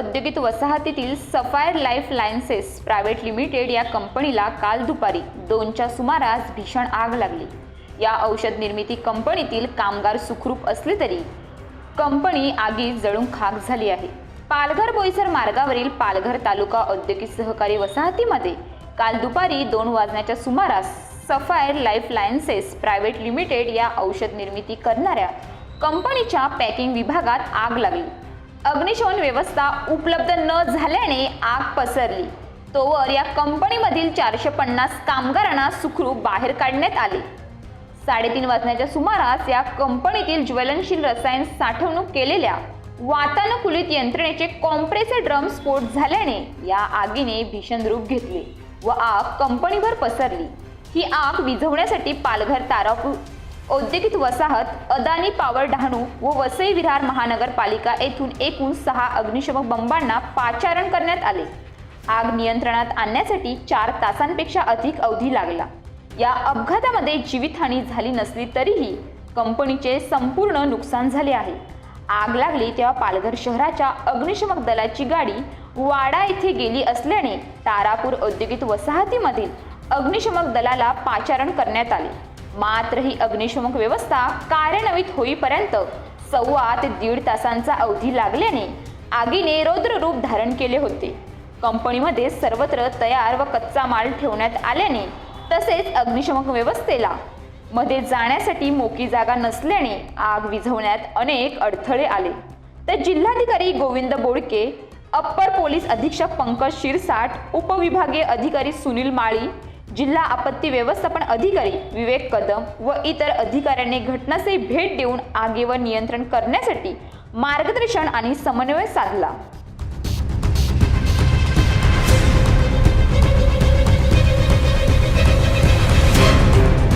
औद्योगिक वसाहतीतील sapphire life sciences private limited या कंपनीला काल दुपारी दोनच्या सुमारास भीषण आग लागली. या औषध निर्मिती कंपनीतील कामगार सुखरूप असले तरी कंपनी आगीत जळून खाक झाली आहे. पालघर बोईसर मार्गावरील पालघर तालुका औद्योगिक सहकारी वसाहतीमध्ये काल दुपारी दोन वाजण्याच्या सुमारास sapphire life sciences private limited या औषध निर्मिती करणाऱ्या कंपनीच्या पॅकिंग विभागात आग लागली. अग्निशमन व्यवस्था उपलब्ध न झाल्याने आग पसरली. तोवर या कंपनीमधील चारशे पन्नास कामगारांना सुखरूप बाहेर काढण्यात आले. साडेतीन वाजण्याच्या सुमारास या कंपनीतील ज्वलनशील रसायन साठवणूक केलेल्या वातानुकूलित यंत्रणेचे कॉम्प्रेसर ड्रम स्फोट झाल्याने या आगीने भीषण रूप घेतले व आग कंपनीभर पसरली. ही आग विझवण्यासाठी पालघर तारापूर औद्योगिक वसाहत अदानी पॉवर डहाणू व वसई विरार महानगरपालिका येथून एकूण सहा अग्निशमक बंबांना पाचारण करण्यात आले. आग नियंत्रणात आणण्यासाठी चार तासांपेक्षा अधिक अवधी लागला. या अपघातामध्ये जीवितहानी झाली नसली तरीही कंपनीचे संपूर्ण नुकसान झाले आहे. आग लागली तेव्हा पालघर शहराच्या अग्निशमक दलाची गाडी वाडा येथे गेली असल्याने तारापूर औद्योगिक वसाहतीमधील अग्निशमक दलाला पाचारण करण्यात आले. मात्र ही अग्निशमक व्यवस्था कार्यान्वित होईपर्यंत सव्वा ते दीड तासांचा अवधी लागल्याने आगीने रौद्र रूप धारण केले होते. कंपनीमध्ये सर्वत्र तयार व कच्चा माल ठेवण्यात आल्याने तसेच अग्निशमक व्यवस्थेला मध्ये जाण्यासाठी मोकी जागा नसल्याने आग विझवण्यात अनेक अडथळे आले. तर जिल्हाधिकारी गोविंद बोडके अप्पर पोलीस अधीक्षक पंकज शिरसाट उपविभागीय अधिकारी सुनील माळी जिल्हा आपत्ती व्यवस्थापन अधिकारी विवेक कदम व इतर अधिकाऱ्यांनी घटनास्थळी भेट देऊन आगीवर नियंत्रण करण्यासाठी मार्गदर्शन आणि समन्वय साधला.